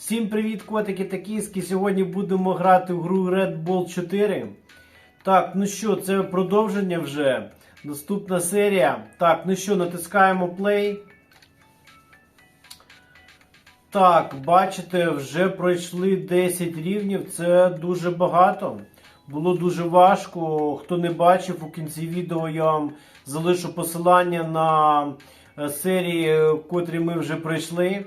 Всім привіт, котики та кіски. Сьогодні будемо грати в гру Red Ball 4. Так, ну що, це продовження вже. Наступна серія. Так, ну що, натискаємо play. Так, бачите, вже пройшли 10 рівнів. Це дуже багато. Було дуже важко. Хто не бачив, у кінці відео я вам залишу посилання на е, серії, котрі ми вже пройшли.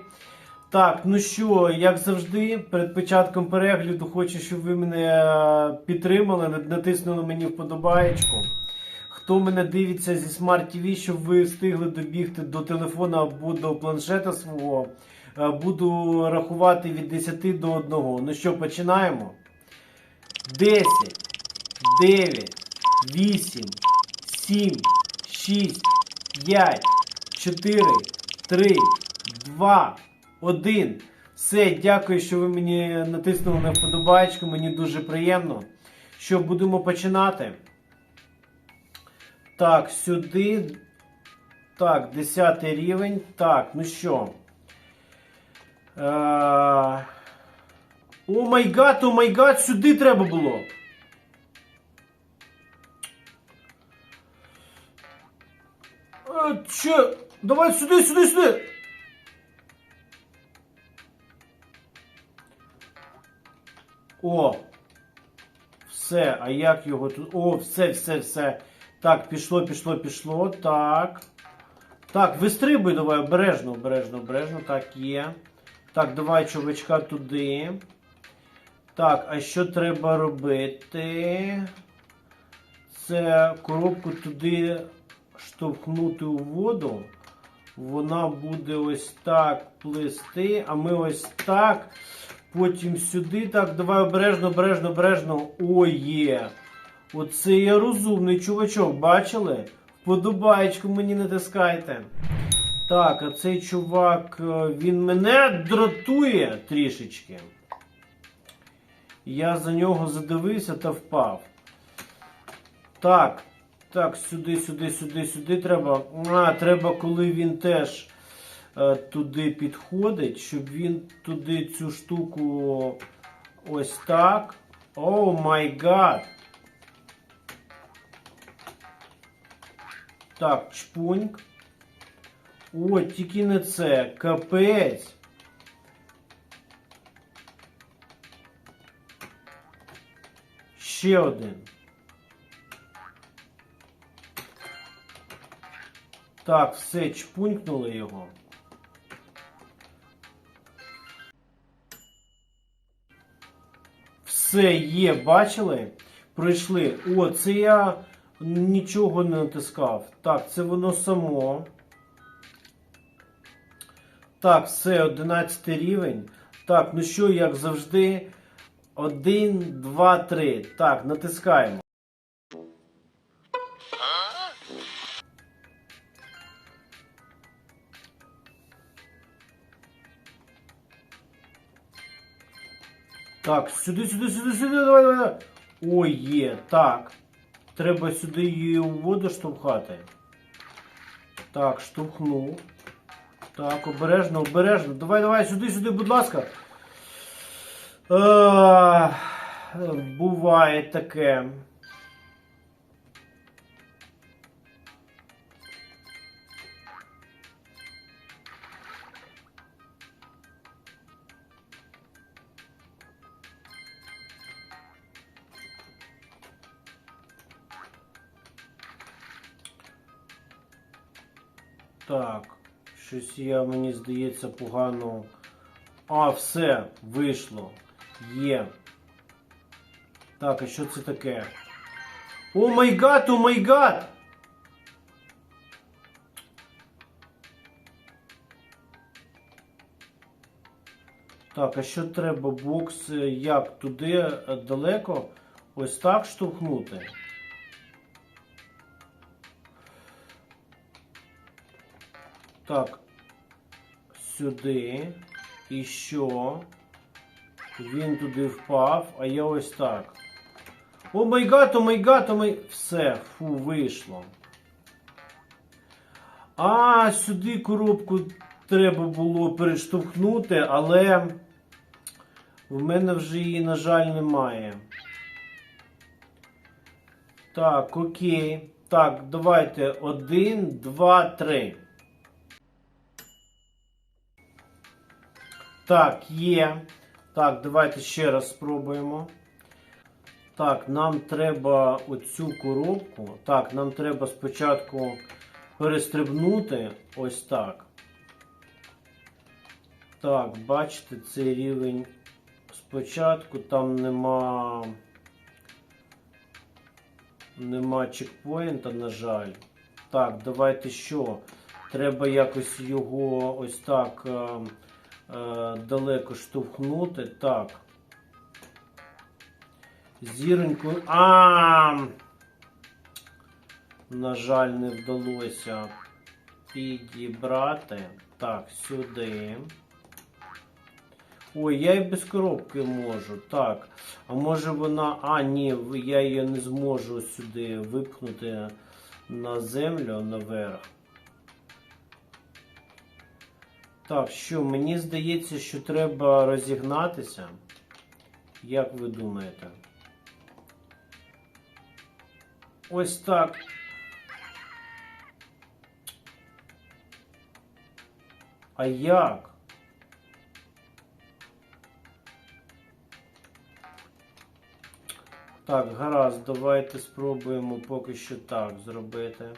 Так, ну що, як завжди, перед початком перегляду хочу, щоб ви мене е, підтримали, натиснули мені вподобаєчку. Хто мене дивиться зі Smart TV, щоб ви встигли добігти до телефона або до планшета свого, е, буду рахувати від 10 до 1. Ну що, починаємо? 10, 9, 8, 7, 6, 5, 4, 3, 2, 1. Все, дякую, що ви мені натиснули на вподобайку. Мені дуже приємно. Що будемо починати? Так, сюди. Так, 10 рівень. Так, ну що. Е... О май гад, о май гад, сюди треба було. Че? Давай сюди, сюди, сюди. О! Все, а як його тут? О, все, все, все. Так, пішло, пішло, пішло. Так. Так, вистрибуй давай, обережно, обережно, обережно. Так, є. Так, давай чувачка туди. Так, а що треба робити? Це коробку туди штовхнути у воду. Вона буде ось так плисти, а ми ось так. Потім сюди. Так, давай обережно, обережно, обережно. О, є. Оце я розумний чувачок, бачили? Вподобаєчку мені натискайте. Так, а цей чувак, е, він мене дратує трішечки. Я за нього задивився та впав. Так, так, сюди, сюди, сюди, сюди треба. А, треба, коли він теж туди підходить, щоб він туди цю штуку ось так. О май гад. Так, чпуньк. О, тільки не це. Капець. Ще один. Так, все, чпунькнули його. Все є, бачили? Пройшли. О, це я нічого не натискав. Так, це воно само. Так, все, 11 рівень. Так, ну що, як завжди. 1, 2, 3. Так, натискаємо. Так, сюди, сюди, сюди, сюди, давай, давай. Ой, є. Так. Треба сюди її у воду штовхати. Так, штовхнув. Так, обережно, обережно. Давай, давай, сюди, сюди, будь ласка. Е, буває таке. Щось я, мені здається, погано. А, все, вийшло. Є. Так, а що це таке? О май гад, о май гад! Так, а що треба? Бокс як? Туди е, далеко? Ось так штовхнути? Так. Сюди. І що? Він туди впав, а я ось так. О май гад, о май гад, о май... Все, фу, вийшло. А, сюди коробку треба було перештовхнути, але В мене вже її, на жаль, немає. Так, окей. Так, давайте. Один, два, три. Так, є. Так, давайте ще раз спробуємо. Так, нам треба оцю коробку. Так, нам треба спочатку перестрибнути ось так. Так, бачите, цей рівень спочатку там нема. Нема чекпоінта, на жаль. Так, давайте що? Треба якось його ось так е, е, далеко штовхнути. Так. Зіроньку. А! На жаль, не вдалося підібрати. Так, сюди. Ой, я і без коробки можу. Так. А може вона. А, ні, я її не зможу сюди випхнути на землю наверх. Так, що, мені здається, що треба розігнатися. Як ви думаєте? Ось так. А як? Так, гаразд, давайте спробуємо поки що так зробити.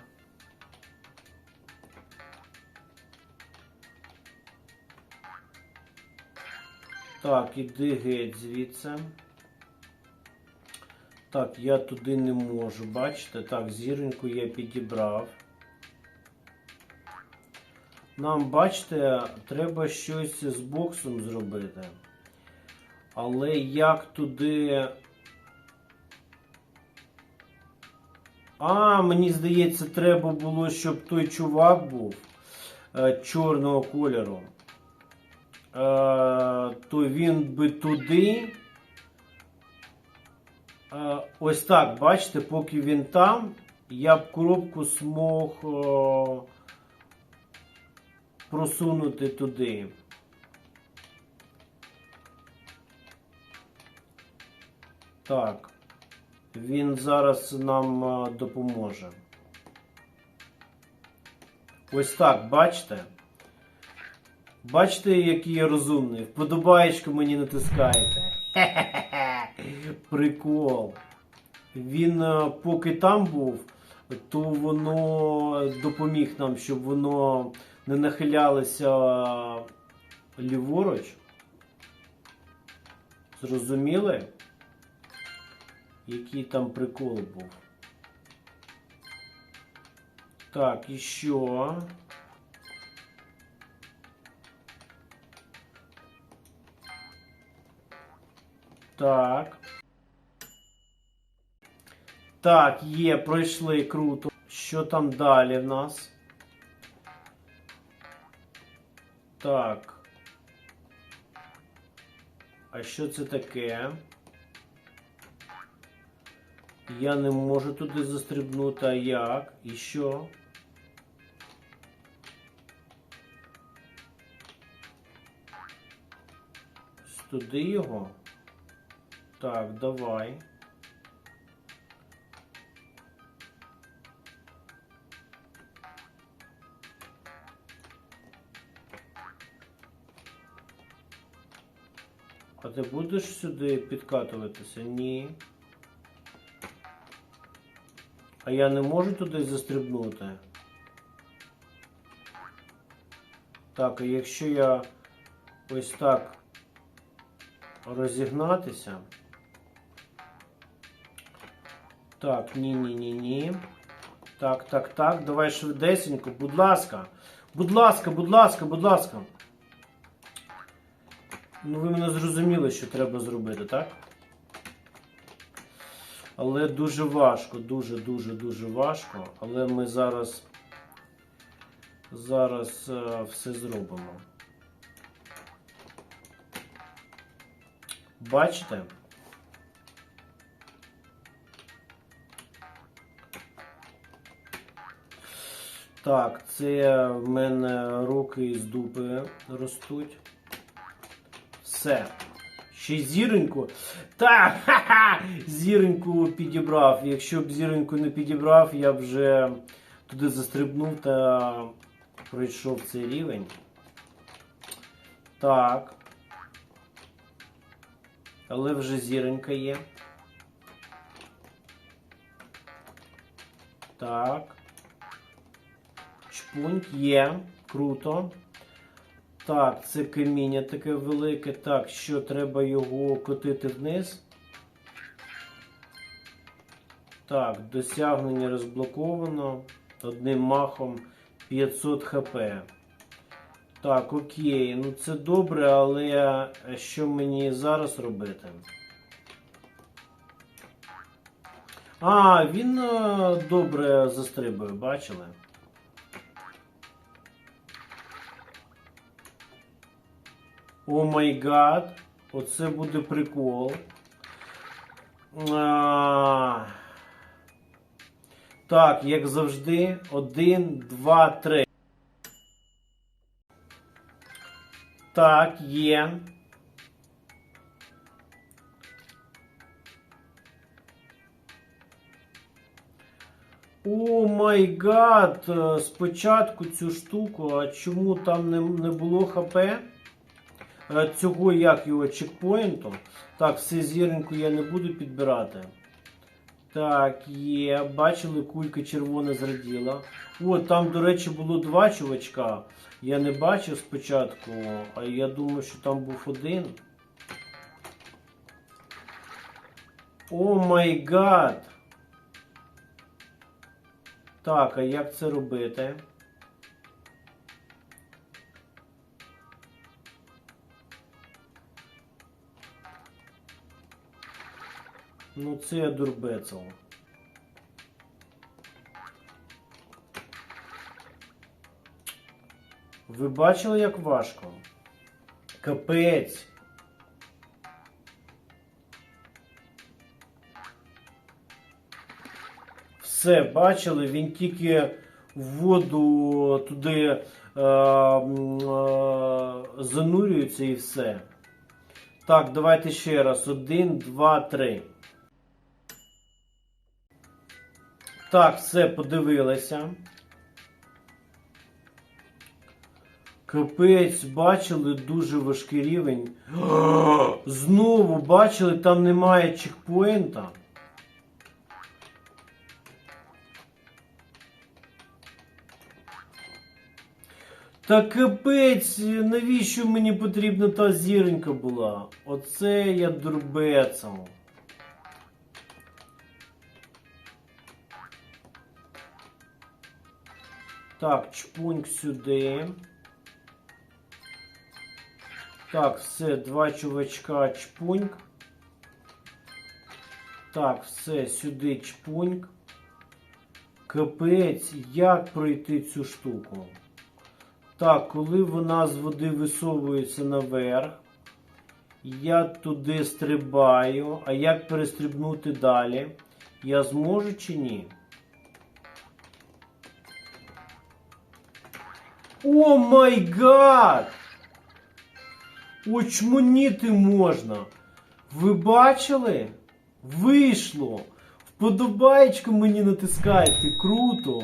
Так, іди геть звідси. Так, я туди не можу, бачите? Так, зіроньку я підібрав. Нам, бачите, треба щось з боксом зробити. Але як туди. А, мені здається, треба було, щоб той чувак був е, чорного кольору. Е, то він би туди. Е, ось так, бачите, поки він там, я б коробку змог е, просунути туди. Так. Він зараз нам допоможе. Ось так, бачите? Бачите, який я розумний? Вподобаєчку мені натискаєте. Прикол. Він е, поки там був, то воно допоміг нам, щоб воно не нахилялося ліворуч. Зрозуміли? Який там прикол був. Так, і що? Так. Так, є, пройшли круто. Що там далі в нас? Так. А що це таке? Я не можу туди застрибнути, а як? І що? Туди його? Так, давай. А ти будеш сюди підкатуватися? Ні. А я не можу туди застрибнути. Так, а якщо я ось так розігнатися. Так, ні-ні-ні-ні. Так, так, так. Давай швидесенько, будь ласка. Будь ласка, будь ласка, будь ласка. Ну, ви мене зрозуміли, що треба зробити, так? Але дуже важко, дуже, дуже, дуже важко. Але ми зараз, зараз е, все зробимо. Бачите? Так, це в мене руки з дупи ростуть. Все. Ще й зіроньку. Так, ха-ха! Зіроньку підібрав. Якщо б зіроньку не підібрав, я б вже туди застрибнув та пройшов цей рівень. Так. Але вже зіронька є. Так. Чпуньк є. Круто. Так, це каміння таке велике. Так, що треба його котити вниз. Так, досягнення розблоковано. Одним махом 500 хп. Так, окей. Ну це добре, але що мені зараз робити? А, він е, добре застрибує, бачили? О май гад, оце буде прикол. А, так, як завжди, один, два, три. Так, є. О май гад! Спочатку цю штуку, а чому там не, не було ХП? Е, Цього як його чекпоінту. Так, все зіреньку я не буду підбирати. Так, є. Бачили, кулька червона зраділа. О, там, до речі, було два чувачка. Я не бачив спочатку, а я думаю, що там був один. О май гад! Так, а як це робити? Ну, це я дурбецел. Ви бачили, як важко? Капець. Все, бачили, він тільки воду туди е, е, занурюється і все. Так, давайте ще раз. Один, два, три. Так, все, подивилися. Капець, бачили, дуже важкий рівень. Знову бачили, там немає чекпоінта. Та капець, навіщо мені потрібна та зіронька була? Оце я дурбецом. Так, чпуньк сюди. Так, все, два чувачка чпуньк. Так, все, сюди чпуньк. Капець, як пройти цю штуку? Так, коли вона з води висовується наверх, я туди стрибаю. А як перестрибнути далі? Я зможу чи ні? О май гад! Очмоніти можна. Ви бачили? Вийшло! Вподобаєчку мені натискайте. Круто!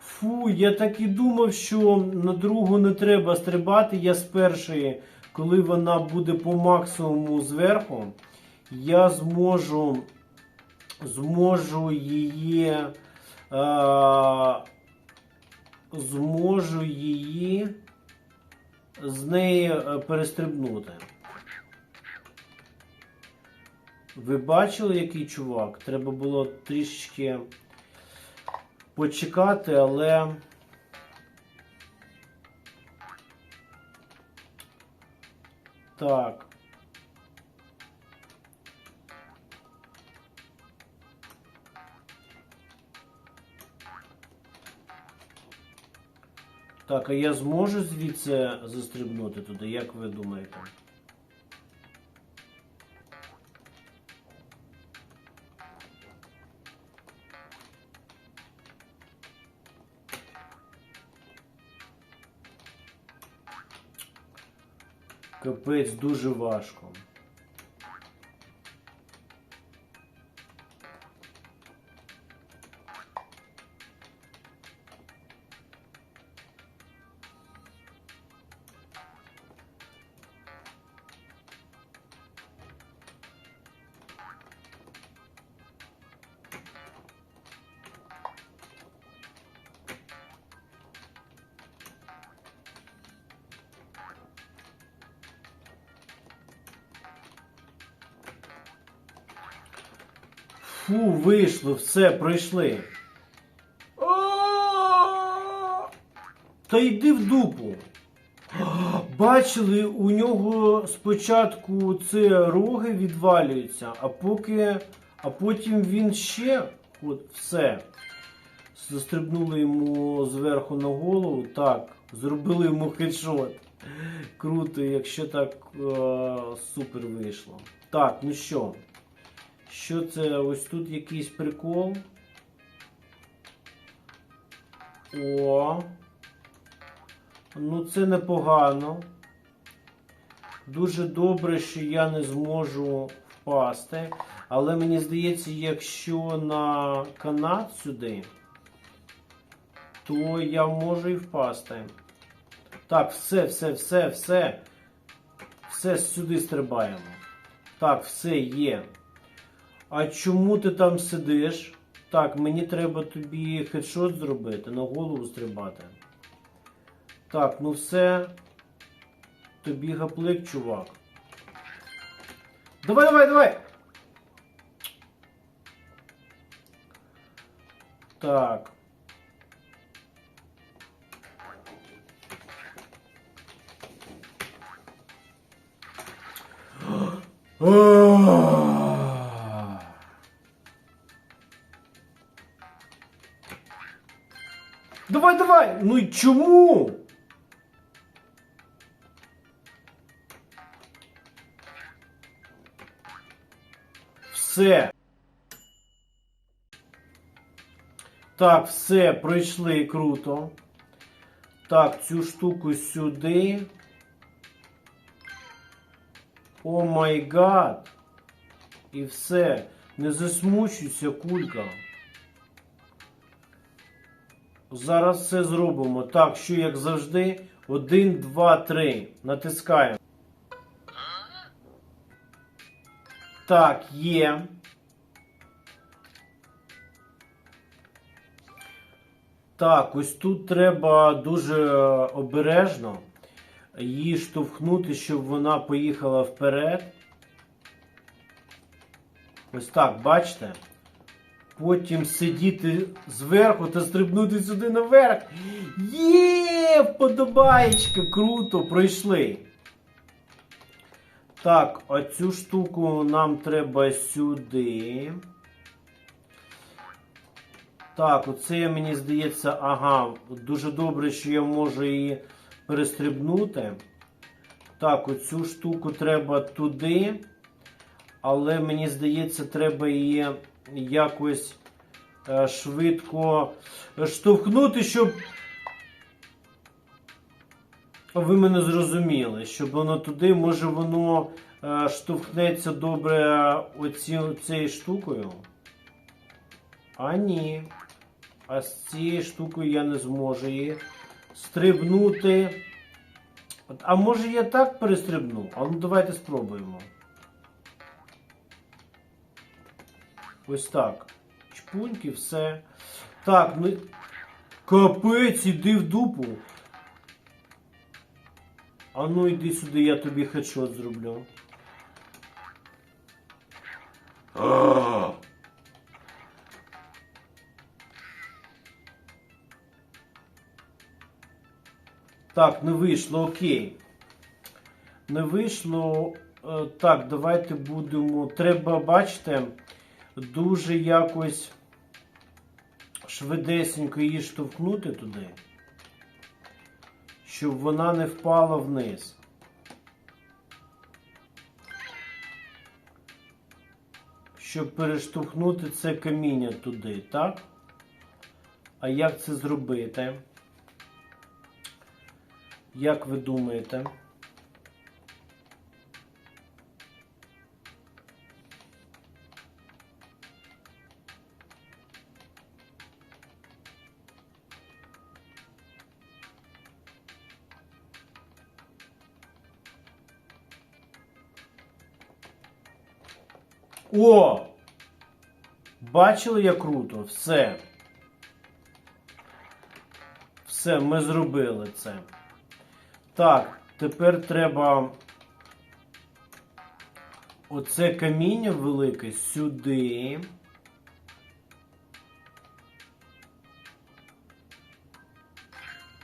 Фу, я так і думав, що на другу не треба стрибати. Я з першої, коли вона буде по максимуму зверху, я зможу зможу її. А, зможу її з неї е, перестрибнути. Ви бачили, який чувак? Треба було трішечки почекати, але. Так. Так, а я зможу звідси застрибнути туди, як ви думаєте? Капець дуже важко. Фу, вийшло, все, пройшли. Та йди в дупу. Бачили, у нього спочатку це роги відвалюються, а поки. А потім він ще. От, все. Застрибнули йому зверху на голову. Так, зробили йому хедшот. Круто, якщо так е, супер вийшло. Так, ну що? Що це? Ось тут якийсь прикол. О. Ну, це непогано. Дуже добре, що я не зможу впасти. Але мені здається, якщо на канат сюди, то я можу і впасти. Так, все, все, все, все. Все сюди стрибаємо. Так, все є. А чому ти там сидиш? Так, мені треба тобі хедшот зробити, на голову стрибати. Так, ну все. Тобі гаплик, чувак. Давай, давай, давай! Так. Ах. Ну і чому? Все. Так, все, пройшли круто. Так, цю штуку сюди. О май гад. І все. Не засмучуйся, кулька. Зараз все зробимо. Так, що як завжди. Один, два, три. Натискаємо. Так, є. Так, ось тут треба дуже обережно її штовхнути, щоб вона поїхала вперед. Ось так, бачите? Потім сидіти зверху та стрибнути сюди наверх. Є, вподобаєчка, круто, пройшли. Так, а цю штуку нам треба сюди. Так, оце мені здається, ага, дуже добре, що я можу її перестрибнути. Так, оцю штуку треба туди. Але мені здається, треба її якось е, швидко штовхнути, щоб. Ви мене зрозуміли, щоб воно туди, може воно е, штовхнеться добре оці, цією штукою. А ні. А з цією штукою я не зможу її стрибнути. А може я так перестрибну? А ну давайте спробуємо. Ось так. Чпуньки, все. Так, ну. Капець, іди в дупу. А ну йди сюди, я тобі хедшот зроблю. Так, не вийшло, окей. Не вийшло. Е, Так, давайте будемо. Треба, бачите, дуже якось швидесенько її штовхнути туди, щоб вона не впала вниз. Щоб перештовхнути це каміння туди, так? А як це зробити? Як ви думаєте? О! Бачили, як круто? Все. Все, ми зробили це. Так, тепер треба оце каміння велике сюди.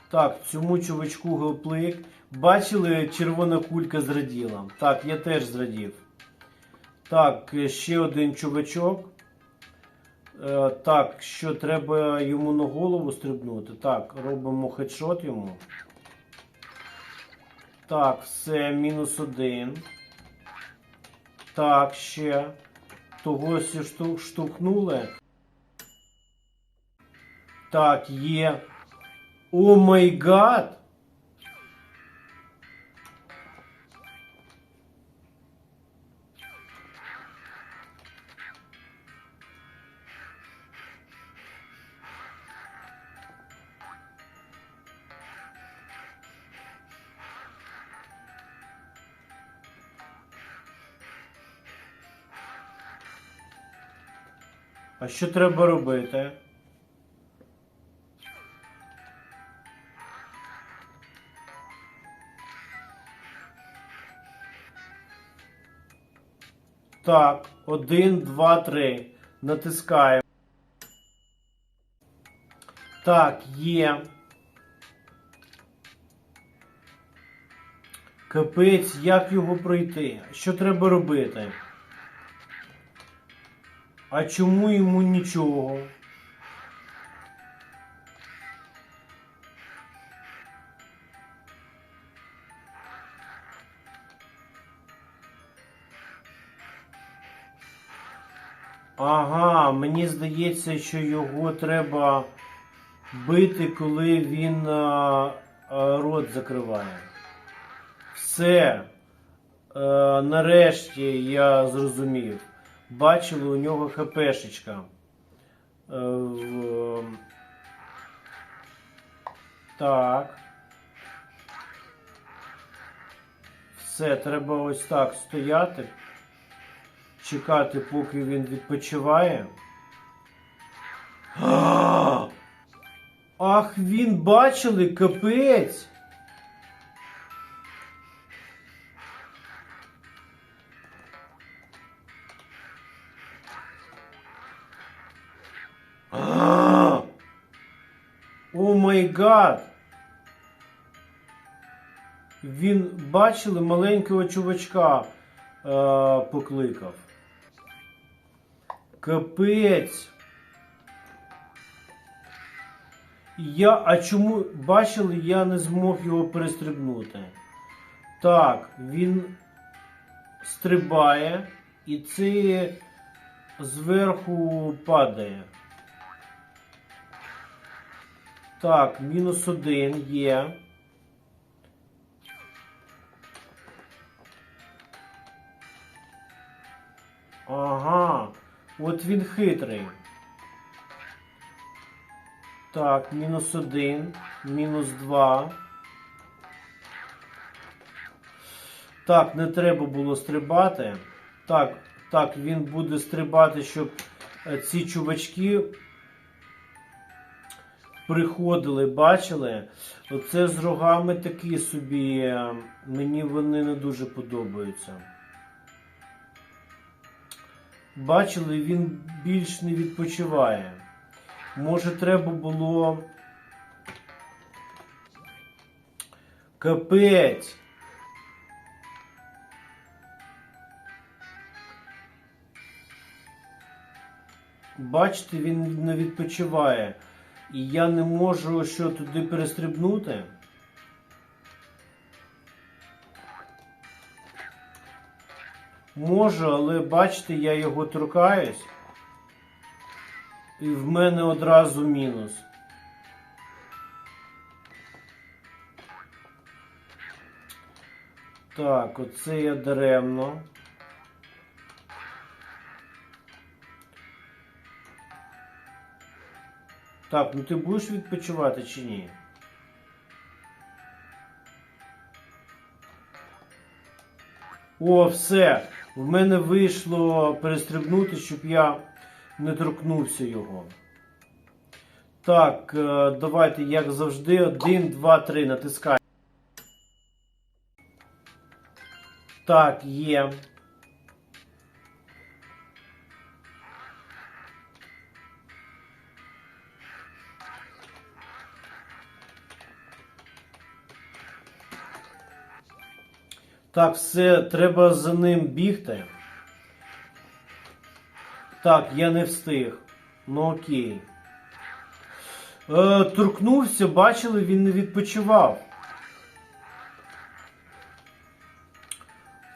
Так, цьому чувачку гоплик. Бачили, червона кулька зраділа. Так, я теж зрадів. Так, ще один чувачок. Е, так, що треба йому на голову стрибнути. Так, робимо хедшот йому. Так, все, мінус один. Так, ще. Того сі шту- штовхнули. Так, є. О май гад! Що треба робити? Так, один, два, три. Натискаємо. Так, є. Капець, як його пройти? Що треба робити? А чому йому нічого? Ага, мені здається, що його треба бити, коли він а, а, рот закриває. Все. Е, нарешті я зрозумів. Бачили у нього хпшечка. Е. Так. Все, треба ось так стояти. Чекати, поки він відпочиває. Ах, він бачили, капець. Май гад! Він бачили маленького чувачка е, покликав. Капець. Я, а чому бачили, я не змог його перестрибнути. Так, він стрибає і це зверху падає. Так, мінус один є. Ага, от він хитрий. Так, мінус один, мінус два. Так, не треба було стрибати. Так, так, він буде стрибати, щоб е, ці чувачки приходили, бачили. Оце з рогами такі собі. е, Мені вони не дуже подобаються. Бачили, він більш не відпочиває. Може, треба було. Капець. Бачите, він не відпочиває. І я не можу що туди перестрибнути. Можу, але бачите, я його торкаюсь. І в мене одразу мінус. Так, оце я даремно. Так, ну ти будеш відпочивати чи ні? О, все. В мене вийшло перестрибнути, щоб я не торкнувся його. Так, е, давайте, як завжди, один, два, три, натискаємо. Так, є. Так, все, треба за ним бігти. Так, я не встиг. Ну окей. Е, торкнувся, бачили, він не відпочивав.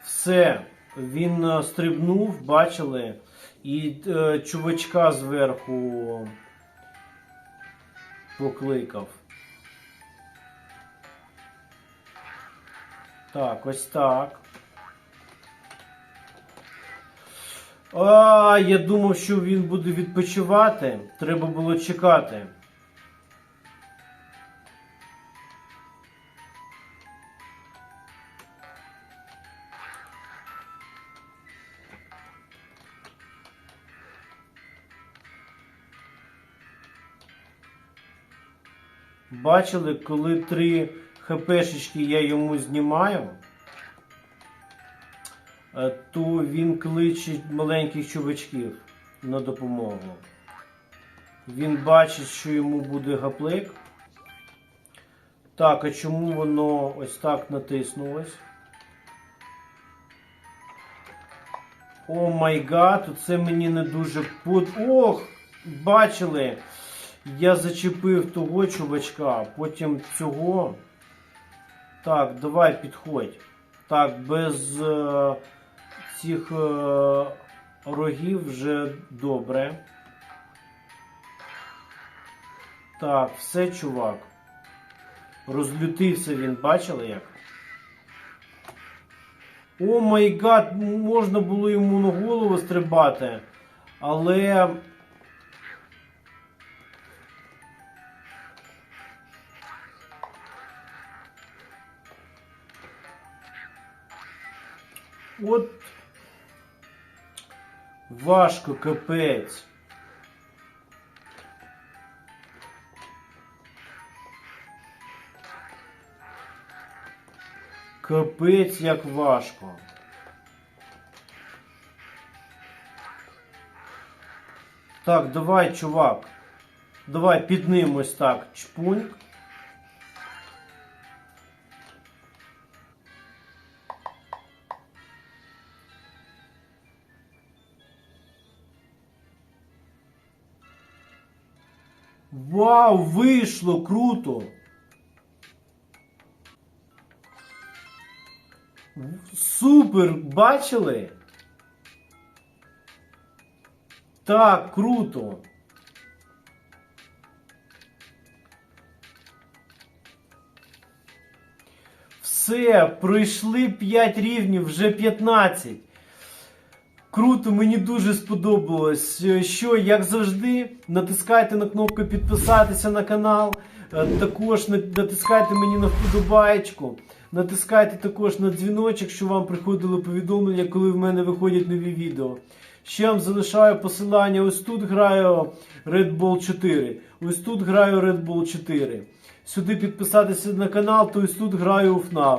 Все, він е, стрибнув, бачили, і е, чувачка зверху покликав. Так, ось так. А, я думав, що він буде відпочивати. Треба було чекати. Бачили, коли три хпшечки я йому знімаю, е, то він кличе маленьких чувачків на допомогу. Він бачить, що йому буде гаплик. Так, а чому воно ось так натиснулось? О май гад, це мені не дуже под... Ох! Бачили! Я зачепив того чувачка, потім цього. Так, давай підходь. Так, без е, цих е, рогів вже добре. Так, все, чувак. Розлютився він, бачили як? О май гад, можна було йому на голову стрибати, але. От важко капець. Капець як важко. Так, давай, чувак. Давай під так. Чпуньк. Вау, вийшло круто! Супер! Бачили? Так, круто! Все, пройшли 5 рівнів, вже 15. Круто, мені дуже сподобалось. Що, як завжди, натискайте на кнопку підписатися на канал. Е, Також натискайте мені на вподобаєчку. Натискайте також на дзвіночок, щоб вам приходило повідомлення, коли в мене виходять нові відео. Ще вам залишаю посилання. Ось тут граю Red Bull 4. Ось тут граю Red Bull 4. Сюди підписатися на канал, то ось тут граю у FNAF.